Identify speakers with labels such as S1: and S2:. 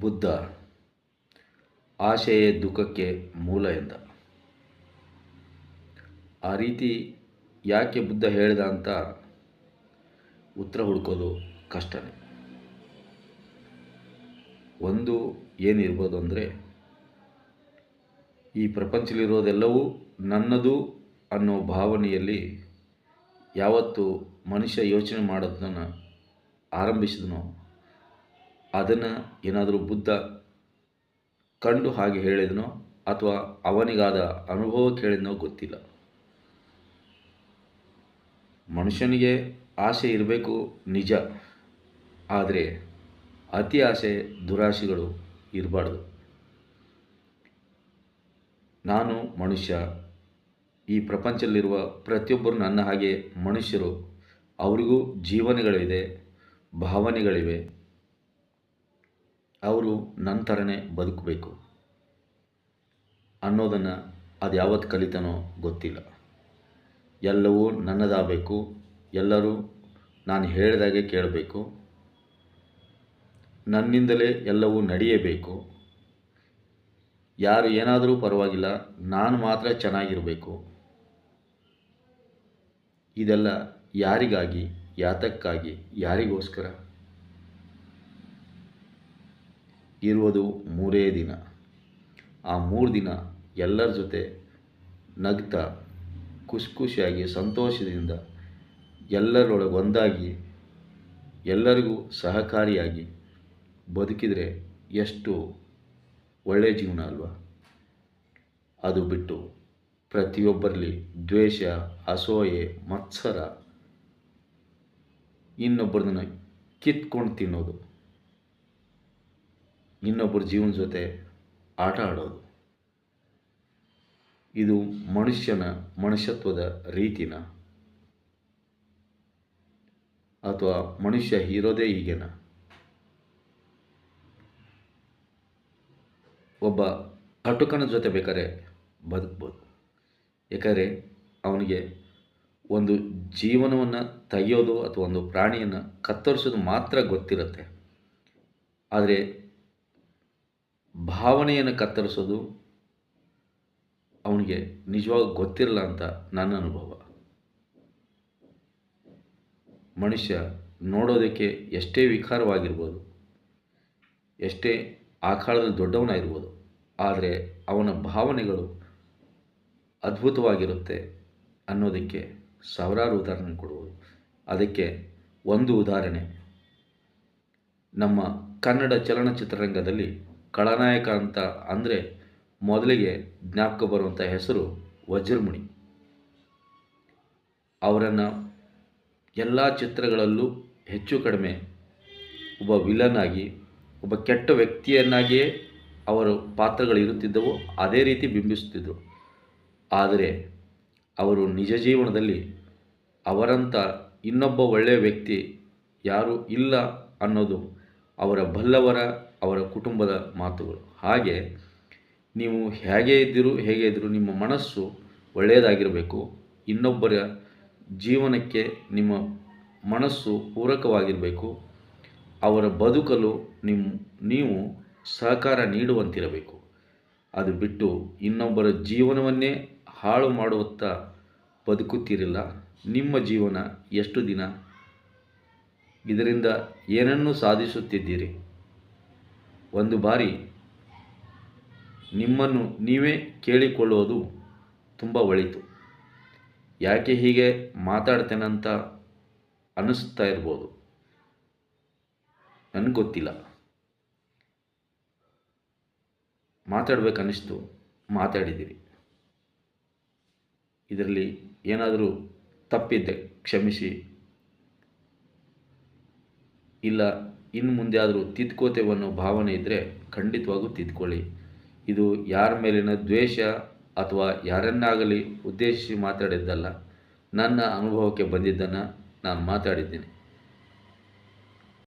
S1: ಬುದ್ಧ ಆಶೆಯೇ ದುಃಖಕ್ಕೆ ಮೂಲ ಎಂದ. ಆ ರೀತಿ ಯಾಕೆ ಬುದ್ಧ ಹೇಳಿದ ಅಂತ ಉತ್ತರ ಹುಡ್ಕೋದು ಕಷ್ಟನೇ. ಒಂದು ಏನಿರ್ಬೋದು ಅಂದರೆ ಈ ಪ್ರಪಂಚದಲ್ಲಿರೋದೆಲ್ಲವೂ ನನ್ನದು ಅನ್ನೋ ಭಾವನೆಯಲ್ಲಿ ಯಾವತ್ತು ಮನುಷ್ಯ ಯೋಚನೆ ಮಾಡೋದನ್ನು ಆರಂಭಿಸಿದನೋ ಅದನ್ನು ಏನಾದರೂ ಬುದ್ಧ ಕಂಡು ಹಾಗೆ ಹೇಳಿದನೋ ಅಥವಾ ಅವನಿಗಾದ ಅನುಭವ ಕೇಳಿದನೋ ಗೊತ್ತಿಲ್ಲ. ಮನುಷ್ಯನಿಗೆ ಆಸೆ ಇರಬೇಕು ನಿಜ, ಆದರೆ ಅತಿ ಆಸೆ ದುರಾಸೆಗಳು ಇರಬಾರ್ದು. ನಾನು ಮನುಷ್ಯ, ಈ ಪ್ರಪಂಚದಲ್ಲಿರುವ ಪ್ರತಿಯೊಬ್ಬರು ನನ್ನ ಹಾಗೆ ಮನುಷ್ಯರು, ಅವರಿಗೂ ಜೀವನಗಳಿದೆ, ಭಾವನೆಗಳಿವೆ. ಅವರು ನನ್ನ ಥರನೇ ಬದುಕಬೇಕು ಅನ್ನೋದನ್ನು ಅದು ಯಾವತ್ತು ಕಲಿತಾನೋ ಗೊತ್ತಿಲ್ಲ. ಎಲ್ಲವೂ ನನ್ನದಾಗಬೇಕು, ಎಲ್ಲರೂ ನಾನು ಹೇಳಿದಾಗೆ ಕೇಳಬೇಕು, ನನ್ನಿಂದಲೇ ಎಲ್ಲವೂ ನಡೆಯಬೇಕು, ಯಾರು ಏನಾದರೂ ಪರವಾಗಿಲ್ಲ, ನಾನು ಮಾತ್ರ ಚೆನ್ನಾಗಿರಬೇಕು. ಇದೆಲ್ಲ ಯಾರಿಗಾಗಿ, ಯಾತಕ್ಕಾಗಿ, ಯಾರಿಗೋಸ್ಕರ? ಇರುವುದು ಮೂರೇ ದಿನ. ಆ ಮೂರು ದಿನ ಎಲ್ಲರ ಜೊತೆ ನಗ್ತಾ ಖುಷಿ ಖುಷಿಯಾಗಿ ಸಂತೋಷದಿಂದ ಎಲ್ಲರೊಳಗೆ ಒಂದಾಗಿ, ಎಲ್ಲರಿಗೂ ಸಹಕಾರಿಯಾಗಿ ಬದುಕಿದರೆ ಎಷ್ಟು ಒಳ್ಳೆಯ ಜೀವನ ಅಲ್ವಾ? ಅದು ಬಿಟ್ಟು ಪ್ರತಿಯೊಬ್ಬರಲ್ಲಿ ದ್ವೇಷ, ಅಸೂಯೆ, ಮತ್ಸರ ಇನ್ನೊಬ್ಬರನ್ನ ಕಿತ್ಕೊಂಡು ತಿನ್ನೋದು. ಇನ್ನೊಬ್ಬರ ಜೀವನ ಜೊತೆ ಆಟ ಆಡೋದು. ಇದು ಮನುಷ್ಯನ ಮನುಷ್ಯತ್ವದ ರೀತಿನ ಅಥವಾ ಮನುಷ್ಯ ಇರೋದೇ ಹೀಗೇನ? ಒಬ್ಬ ಕಟುಕನ ಜೊತೆ ಬೇಕಾದ್ರೆ ಬದುಕ್ಬೋದು. ಯಾಕಂದರೆ ಅವನಿಗೆ ಒಂದು ಜೀವನವನ್ನು ತೆಗೆಯೋದು ಅಥವಾ ಒಂದು ಪ್ರಾಣಿಯನ್ನು ಕತ್ತರಿಸೋದು ಮಾತ್ರ ಗೊತ್ತಿರುತ್ತೆ. ಆದರೆ ಭಾವನೆಯನ್ನು ಕತ್ತರಿಸೋದು ಅವನಿಗೆ ನಿಜವಾಗ ಗೊತ್ತಿರಲ್ಲ ಅಂತ ನನ್ನ ಅನುಭವ. ಮನುಷ್ಯ ನೋಡೋದಕ್ಕೆ ಎಷ್ಟೇ ವಿಕಾರವಾಗಿರ್ಬೋದು, ಎಷ್ಟೇ ಆ ಕಾಲದಲ್ಲಿ ದೊಡ್ಡವನಾಗಿರ್ಬೋದು, ಆದರೆ ಅವನ ಭಾವನೆಗಳು ಅದ್ಭುತವಾಗಿರುತ್ತೆ ಅನ್ನೋದಕ್ಕೆ ಸಾವಿರಾರು ಉದಾಹರಣೆ ಕೊಡುವುದು ಅದಕ್ಕೆ ಒಂದು ಉದಾಹರಣೆ, ನಮ್ಮ ಕನ್ನಡ ಚಲನಚಿತ್ರರಂಗದಲ್ಲಿ ಖಳನಾಯಕ ಅಂತ ಅಂದರೆ ಮೊದಲಿಗೆ ಜ್ಞಾಪಕ ಬರುವಂಥ ಹೆಸರು ವಜ್ರಮುಣಿ ಅವರನ್ನು ಎಲ್ಲ ಚಿತ್ರಗಳಲ್ಲೂ ಹೆಚ್ಚು ಕಡಿಮೆ ಒಬ್ಬ ವಿಲನ್ ಒಬ್ಬ ಕೆಟ್ಟ ವ್ಯಕ್ತಿಯನ್ನಾಗಿಯೇ ಅವರ ಪಾತ್ರಗಳು ಇರುತ್ತಿದ್ದವು ಅದೇ ರೀತಿ ಬಿಂಬಿಸುತ್ತಿದ್ದರು ಆದರೆ ಅವರು ನಿಜ ಜೀವನದಲ್ಲಿ ಅವರಂಥ ಇನ್ನೊಬ್ಬ ಒಳ್ಳೆಯ ವ್ಯಕ್ತಿ ಯಾರೂ ಇಲ್ಲ ಅನ್ನೋದು ಅವರ ಬಲ್ಲವರ ಅವರ ಕುಟುಂಬದ ಮಾತುಗಳು. ಹಾಗೆ ನೀವು ಹೇಗೆ ಇದ್ದರೂ ಹೇಗೆ ಇದ್ದರೂ, ನಿಮ್ಮ ಮನಸ್ಸು ಒಳ್ಳೆಯದಾಗಿರಬೇಕು. ಇನ್ನೊಬ್ಬರ ಜೀವನಕ್ಕೆ ನಿಮ್ಮ ಮನಸ್ಸು ಪೂರಕವಾಗಿರಬೇಕು. ಅವರ ಬದುಕಲು ನಿಮ್ಮ ನೀವು ಸಹಕಾರ ನೀಡುವಂತಿರಬೇಕು. ಅದು ಬಿಟ್ಟು ಇನ್ನೊಬ್ಬರ ಜೀವನವನ್ನೇ ಹಾಳು ಮಾಡುವತ್ತ ಬದುಕುತ್ತಿರಲಿಲ್ಲ ನಿಮ್ಮ ಜೀವನ ಎಷ್ಟು ದಿನ? ಇದರಿಂದ ಏನನ್ನು ಸಾಧಿಸುತ್ತಿದ್ದೀರಿ? ಒಂದು ಬಾರಿ ನಿಮ್ಮನ್ನು ನೀವೇ ಕೇಳಿಕೊಳ್ಳುವುದು ತುಂಬ ಒಳಿತು. ಯಾಕೆ ಹೀಗೆ ಮಾತಾಡ್ತೇನಂತ ಅನ್ನಿಸ್ತಾ ಇರ್ಬೋದು. ನನಗೆ ಗೊತ್ತಿಲ್ಲ. ಮಾತಾಡಬೇಕನ್ನಿಸ್ತು, ಮಾತಾಡಿದ್ದೀರಿ. ಇದರಲ್ಲಿ ಏನಾದರೂ ತಪ್ಪಿದ್ದೆ ಕ್ಷಮಿಸಿ. ಇಲ್ಲ ಇನ್ನು ಮುಂದೆ ಆದರೂ ತಿದ್ಕೋತೇವೆ ಅನ್ನೋ ಭಾವನೆ ಇದ್ದರೆ ಖಂಡಿತವಾಗೂ ತಿದ್ಕೊಳ್ಳಿ. ಇದು ಯಾರ ಮೇಲಿನ ದ್ವೇಷ ಅಥವಾ ಯಾರನ್ನಾಗಲಿ ಉದ್ದೇಶಿಸಿ ಮಾತಾಡಿದ್ದಲ್ಲ. ನನ್ನ ಅನುಭವಕ್ಕೆ ಬಂದಿದ್ದನ್ನು ನಾನು ಮಾತಾಡಿದ್ದೀನಿ.